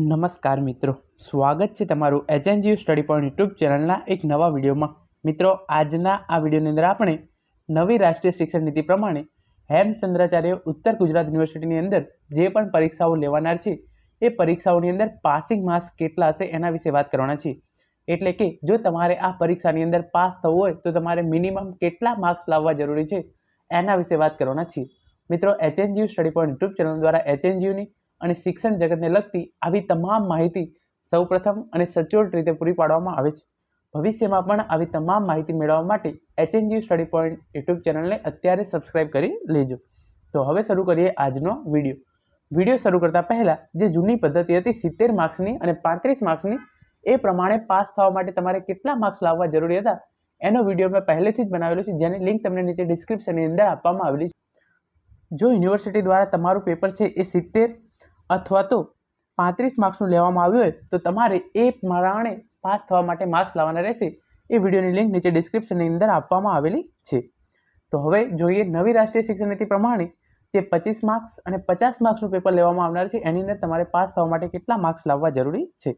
નમસ્કાર મિત્રો. સ્વાગત છે તમારું એચએનજીયુ સ્ટડી પોઈન્ટ યુટ્યુબ ચેનલના એક નવા વિડીયોમાં. મિત્રો, આજના આ વિડીયોની અંદર આપણે નવી રાષ્ટ્રીય શિક્ષણ નીતિ પ્રમાણે હેમચંદ્રાચાર્ય ઉત્તર ગુજરાત યુનિવર્સિટીની અંદર જે પણ પરીક્ષાઓ લેવાનાર છે, એ પરીક્ષાઓની અંદર પાસિંગ માર્ક્સ કેટલા હશે એના વિશે વાત કરવાના છે એટલે કે જો તમારે આ પરીક્ષાની અંદર પાસ થવું હોય, તો તમારે મિનિમમ કેટલા માર્ક્સ લાવવા જરૂરી છે એના વિશે વાત કરવાના છીએ. મિત્રો HNGU study point YouTube channel દ્વારા એચએનજીયુની અને શિક્ષણ જગતને લગતી આવી તમામ માહિતી સૌપ્રથમ અને સચોટ રીતે પૂરી પાડવામાં આવે છે. ભવિષ્યમાં પણ આવી તમામ માહિતી મેળવવા માટે એચએનજી સ્ટડી પોઈન્ટ યુટ્યુબ ચેનલને અત્યારે સબસ્ક્રાઇબ કરી લેજો. તો હવે શરૂ કરીએ આજનો વીડિયો. વીડિયો શરૂ કરતાં પહેલાં જે જૂની પદ્ધતિ હતી સિત્તેર માર્ક્સની અને પાંત્રીસ માર્ક્સની, એ પ્રમાણે પાસ થવા માટે તમારે કેટલા માર્ક્સ લાવવા જરૂરી હતા, એનો વીડિયો મેં પહેલેથી જ બનાવેલો છે, જેની લિંક તમને નીચે ડિસ્ક્રિપ્શનની અંદર આપવામાં આવેલી છે. જો યુનિવર્સિટી દ્વારા તમારું પેપર છે એ સિત્તેર અથવા તો પાંત્રીસ માર્ક્સનું લેવામાં આવ્યું હોય તો તમારે એ પ્રમાણે પાસ થવા માટે માર્ક્સ લાવવાના રહેશે. એ વિડીયોની લિંક નીચે ડિસ્ક્રિપ્શનની અંદર આપવામાં આવેલી છે. તો હવે જોઈએ નવી રાષ્ટ્રીય શિક્ષણ નીતિ પ્રમાણે જે પચીસ માર્ક્સ અને પચાસ માર્ક્સનું પેપર લેવામાં આવનાર છે, એની અંદર તમારે પાસ થવા માટે કેટલા માર્ક્સ લાવવા જરૂરી છે.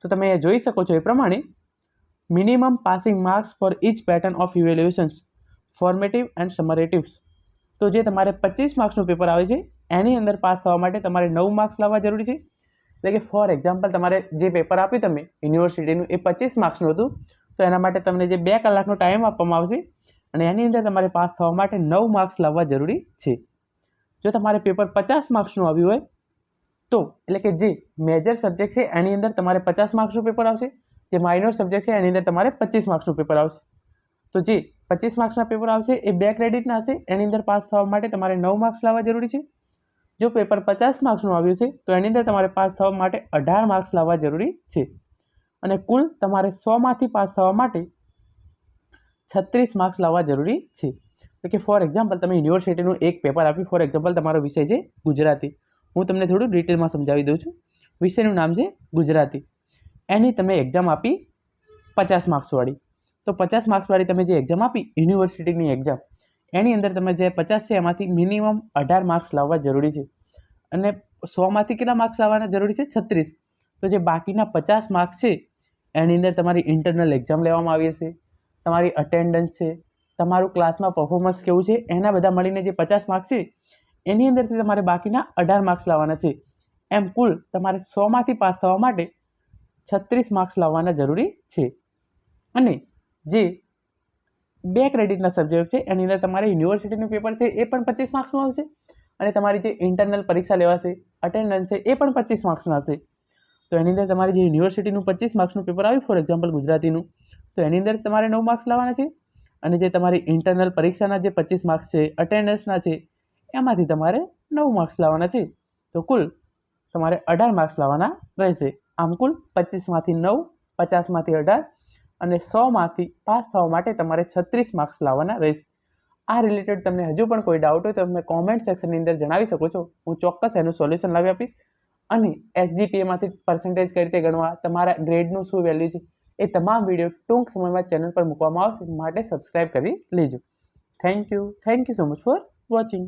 તો તમે અહીંયા જોઈ શકો છો એ પ્રમાણે minimum passing marks for each pattern of evaluations, formative and summatives તો જે તમારે પચીસ માર્ક્સનું પેપર આવે છે એની અંદર પાસ થવા માટે તમારે નવ માર્ક્સ લાવવા જરૂરી છે. એટલે કે ફોર એક્ઝામ્પલ તમારે જે પેપર આપ્યું તમે યુનિવર્સિટીનું એ પચીસ માર્ક્સનું હતું, તો એના માટે તમને જે બે કલાકનો ટાઈમ આપવામાં આવશે અને એની અંદર તમારે પાસ થવા માટે નવ માર્ક્સ લાવવા જરૂરી છે. જો તમારે પેપર પચાસ માર્ક્સનું આવ્યું હોય, તો એટલે કે જે મેજર સબ્જેક્ટ છે એની અંદર તમારે પચાસ માર્ક્સનું પેપર આવશે, જે માઇનોર સબ્જેક્ટ છે એની અંદર તમારે પચીસ માર્ક્સનું પેપર આવશે. તો જે પચીસ માર્ક્સના પેપર આવશે, એ બે ક્રેડિટના હશે, એની અંદર પાસ થવા માટે તમારે નવ માર્ક્સ લાવવા જરૂરી છે. જો પેપર પચાસ માર્ક્સનું આવ્યું છે, તો એની અંદર તમારે પાસ થવા માટે અઢાર માર્ક્સ લાવવા જરૂરી છે. અને કુલ તમારે સોમાંથી પાસ થવા માટે છત્રીસ માર્ક્સ લાવવા જરૂરી છે. એટલે કે ફોર એક્ઝામ્પલ તમે યુનિવર્સિટીનું એક પેપર આપ્યું ફોર એક્ઝામ્પલ તમારો વિષય છે ગુજરાતી. હું તમને થોડું ડિટેલમાં સમજાવી દઉં છું. વિષયનું નામ છે ગુજરાતી. એની તમે એક્ઝામ આપી પચાસ માર્ક્સવાળી તો પચાસ માર્ક્સવાળી તમે જે એક્ઝામ આપી યુનિવર્સિટીની એક્ઝામ એની અંદર તમે જે પચાસ છે એમાંથી મિનિમમ અઢાર માર્ક્સ લાવવા જરૂરી છે. અને સોમાંથી કેટલા માર્ક્સ લાવવાના જરૂરી છે? છત્રીસ. તો જે બાકીના પચાસ માર્ક્સ છે, એની અંદર તમારી ઇન્ટરનલ એક્ઝામ લેવામાં આવી હશે, તમારી અટેન્ડન્સ છે, તમારું ક્લાસમાં પરફોર્મન્સ કેવું છે, એના બધા મળીને જે પચાસ માર્ક્સ છે, એની અંદરથી તમારે બાકીના અઢાર માર્ક્સ લાવવાના છે. એમ કુલ તમારે સોમાંથી પાસ થવા માટે છત્રીસ માર્ક્સ લાવવાના જરૂરી છે. અને જે બે ક્રેડિટના સબ્જેક્ટ છે, એની અંદર તમારે યુનિવર્સિટીનું પેપર છે, એ પણ પચીસ માર્ક્સનું આવશે. અને તમારી જે ઇન્ટરનલ પરીક્ષા લેવાશે અટેન્ડન્સ છે, એ પણ પચીસ માર્ક્સનું હશે. તો એની અંદર તમારી જે યુનિવર્સિટીનું પચીસ માર્ક્સનું પેપર આવ્યું ફોર એક્ઝામ્પલ ગુજરાતીનું, તો એની અંદર તમારે નવ માર્ક્સ લાવવાના છે. અને જે તમારી ઇન્ટરનલ પરીક્ષાના જે પચીસ માર્ક્સ છે અટેન્ડન્સના છે, એમાંથી તમારે નવ માર્ક્સ લાવવાના છે. તો કુલ તમારે અઢાર માર્ક્સ લાવવાના રહેશે. આમ કુલ પચીસમાંથી નવ, પચાસમાંથી અઢાર અને સોમાંથી પાસ થવા માટે તમારે છત્રીસ માર્ક્સ લાવવાના રહેશે. આ રિલેટેડ તમને હજુ પણ કોઈ ડાઉટ હોય તો તમે કોમેન્ટ સેક્શનની અંદર જણાવી શકો છો. હું ચોક્કસ એનું સોલ્યુશન લાવી આપીશ. અને એસજીપીએમાંથી પર્સન્ટેજ કઈ રીતે ગણવા, તમારા ગ્રેડનું શું વેલ્યુ છે, એ તમામ વીડિયો ટૂંક સમયમાં ચેનલ પર મૂકવામાં આવશે. માટે સબસ્ક્રાઈબ કરી લેજો. Thank you thank you so much for watching